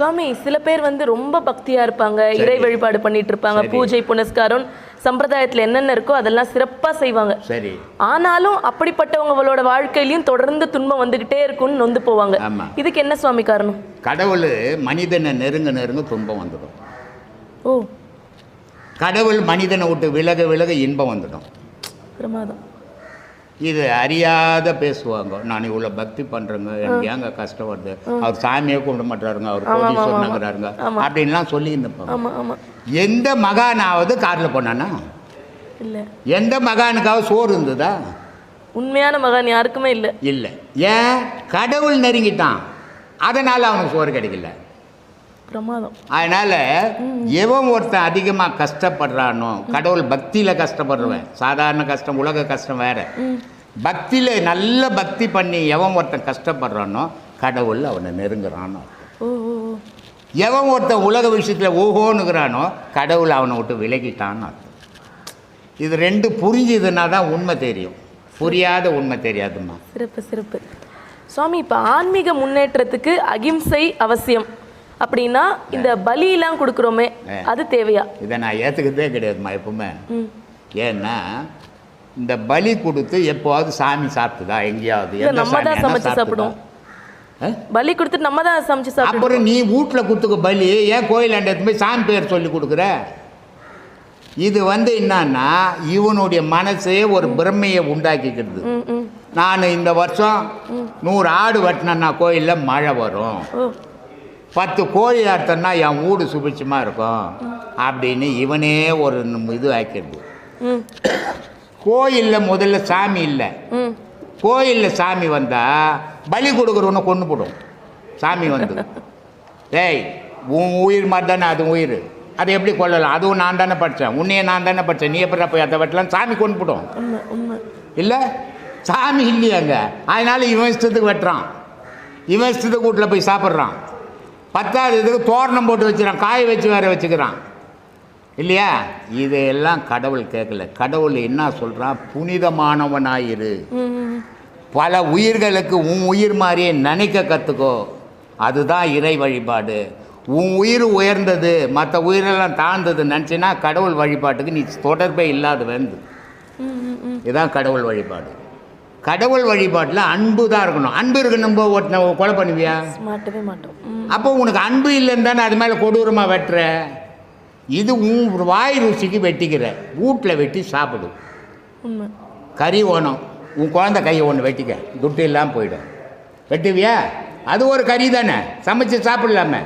சுவாமி சில பேர் வந்து ரொம்ப பக்தியா இருப்பாங்க. இறை வழிபாடு பண்ணிட்டு இருப்பாங்க. பூஜை புனஸ்காரம் சம்பிரதாயத்துல என்னென்ன இருக்கோ அதெல்லாம் சிறப்பா செய்வாங்க. சரி. ஆனாலும் அப்படிப்பட்டவங்களோட வாழ்க்கையிலயும் தொடர்ந்து துன்பம் வந்துகிட்டே இருக்கும்னு நொந்து போவாங்க. இதுக்கு என்ன சுவாமி காரணம்? கடவுள் மனிதனை நெருங்க நெருங்க துன்பம் வந்துடும். ஓ. கடவுள் மனிதனை விட்டு விலக விலக இன்பம் வந்துடும். பிரமாதம். இது அறியாத பேசுவாங்க. நான் இவ்வளோ பக்தி பண்ணுறேங்க எனக்கு ஏங்க கஷ்டம் வருது? அவர் சாமியே கும்பிட மாட்டாருங்க. அவர் கோடீஸ்வரனுங்கிறாருங்க அப்படின்லாம் சொல்லி ஆமா. எந்த மகானாவது காரில் போனானா? இல்ல. எந்த மகானுக்காவது சோறு இருந்ததா? உண்மையான மகான் யாருக்குமே இல்ல. இல்லை. ஏன்? கடவுள் நெருங்கிட்டான். அதனால் அவனுக்கு சோறு கிடைக்கல. பிரமாதம். அதனால் எவன் ஒருத்தன் அதிகமாக கஷ்டப்படுறானோ கடவுள் பக்தியில் கஷ்டப்படுறவன் சாதாரண கஷ்டம் உலக கஷ்டம் வேற. பக்தியில் நல்ல பக்தி பண்ணி எவன் ஒருத்தன் கஷ்டப்படுறானோ கடவுள் அவனை நெருங்குறானோ. எவன் ஒருத்தன் உலக விஷயத்தில் ஓஹோனுங்கிறானோ கடவுள் அவனை விட்டு விலகிட்டான்னு அர்த்தம். இது ரெண்டு புரிஞ்சுதுன்னா தான் உண்மை தெரியும். புரியாத உண்மை தெரியாதும்மா. சிறப்பு சிறப்பு. சுவாமி இப்ப ஆன்மீக முன்னேற்றத்துக்கு அகிம்சை அவசியம். அப்படின்னா இந்த பலியெல்லாம் கொடுக்குறோமே அது தேவையா? இதை நான் ஏற்றுக்கிறதே கிடையாதும்மா எப்பவுமே. ஏன்னா இந்த பலி கொடுத்து எப்போவாவது சாமி சாப்பிட்டுதா? எங்கேயாவது நம்ம தான் சமைச்சு? சாப்பிடுவோம். பலி கொடுத்துட்டு நம்ம தான் சமைச்சு சாப்பிடுவோம். அப்புறம் நீ வீட்டில் கொடுத்துக்க பலி ஏன் கோயில் எடுத்து போய் சாமி பேர் சொல்லி கொடுக்குற? இது வந்து என்னன்னா இவனுடைய மனசே ஒரு பிரமையை உண்டாக்கிக்கிறது நான் இந்த வருஷம் நூறு ஆடு வெட்டினேன்னா கோயிலில் மழை வரும். பத்து கோழி அறுத்தன்னா என் வீடு சுபிட்சமாக இருக்கும் அப்படின்னு இவனே ஒரு இது ஆக்கிடுது. கோயிலில் முதல்ல சாமி இல்லை. கோயிலில் சாமி வந்தால் பலி கொடுக்குறவனை கொண்டு போடும். சாமி வந்து. டேய் உன் உயிர் மாதிரி தானே அது உயிர். அதை எப்படி கொல்லலாம்? அதுவும் நான் தானே படித்தேன். உன்னையே நான் தானே படித்தேன். நீ எப்படி போய் அதை வெட்டலாம் சாமி கொண்டு உண்மை இல்லை? சாமி இல்லையாங்க. அதனால இவன் இஷ்டத்துக்கு வெட்டுறான். இவன் இஷ்டத்துக்கு வீட்டில் போய் சாப்பிட்றான். பத்தாவது இதுக்கு தோரணம் போட்டு வச்சுறான் காய வச்சு வேற வச்சுக்கிறான். இல்லையா? இதையெல்லாம் கடவுள் கேட்கல. கடவுள் என்ன சொல்கிறான் புனிதமானவனாயிரு. பல உயிர்களுக்கு உன் உயிர் மாதிரியே நினைக்க கற்றுக்கோ அதுதான் இறை வழிபாடு. உன் உயிர் உயர்ந்தது மற்ற உயிரெல்லாம் தாழ்ந்தது நினச்சின்னா கடவுள் வழிபாட்டுக்கு நீ தொடர்பே இல்லாத வந்து இதுதான் கடவுள் வழிபாடு. கடவுள் வழிபாட்டில் அன்பு தான் இருக்கணும். அன்பு இருக்கு நம்ம ஒருத்தனை கொலை பண்ணுவியா? மாட்டவே மாட்டோம். அப்போ உனக்கு அன்பு இல்லைன்னு தானே அது மேலே கொடூரமாக வெட்டுற? இது உன் வாய் ருசிக்கு வெட்டிக்கிற. வீட்டில் வெட்டி சாப்பிடு. கறி ஓணும் உன் குழந்தை கையை ஒன்று வெட்டிக்க. துட்டு இல்லாமல் போயிடும். வெட்டுவியா? அது ஒரு கறி தானே. சமைச்சு சாப்பிடலாமே.